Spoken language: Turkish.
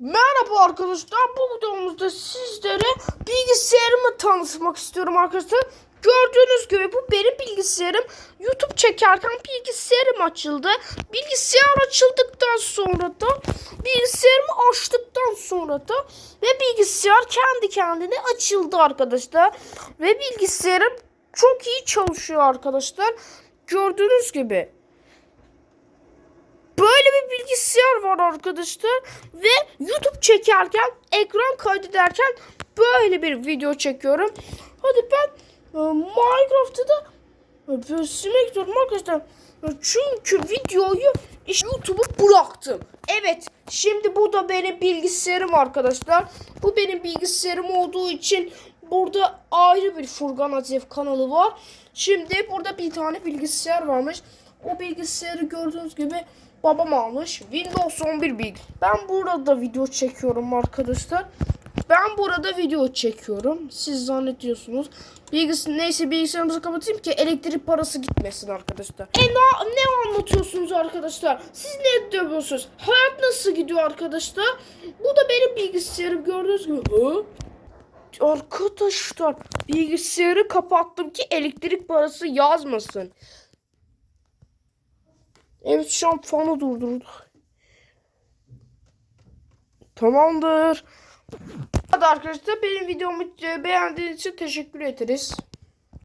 Merhaba arkadaşlar. Bu videomuzda sizlere bilgisayarımı tanıtmak istiyorum arkadaşlar. Gördüğünüz gibi bu benim bilgisayarım. YouTube çekerken bilgisayarım açıldı. Bilgisayar açıldıktan sonra da bilgisayarımı açtıktan sonra da ve bilgisayar kendi kendine açıldı arkadaşlar. Ve bilgisayarım çok iyi çalışıyor arkadaşlar. Gördüğünüz gibi. Böyle bir bilgisayar var arkadaşlar ve YouTube çekerken ekran kaydederken böyle bir video çekiyorum. Hadi ben e, Minecraft'ta da e, silmek istiyorum arkadaşlar. E, Çünkü videoyu işte YouTube'u bıraktım. Evet şimdi bu da benim bilgisayarım arkadaşlar. Bu benim bilgisayarım olduğu için burada ayrı bir Furkan Azef kanalı var. Şimdi burada bir tane bilgisayar varmış. O bilgisayarı gördüğünüz gibi babam almış. Windows 11 bilgi. Ben burada video çekiyorum arkadaşlar. Ben burada video çekiyorum. Siz zannediyorsunuz. Bilgisi neyse bilgisayarımızı kapatayım ki elektrik parası gitmesin arkadaşlar. E ne, ne anlatıyorsunuz arkadaşlar? Siz ne diyorsunuz? Hayat nasıl gidiyor arkadaşlar? Bu da benim bilgisayarım gördüğünüz gibi. Hı? Arkadaşlar bilgisayarı kapattım ki elektrik parası yazmasın. Evet şu an fanı durdurduk. Tamamdır. Hadi arkadaşlar benim videomu e, beğendiğiniz için teşekkür ederiz.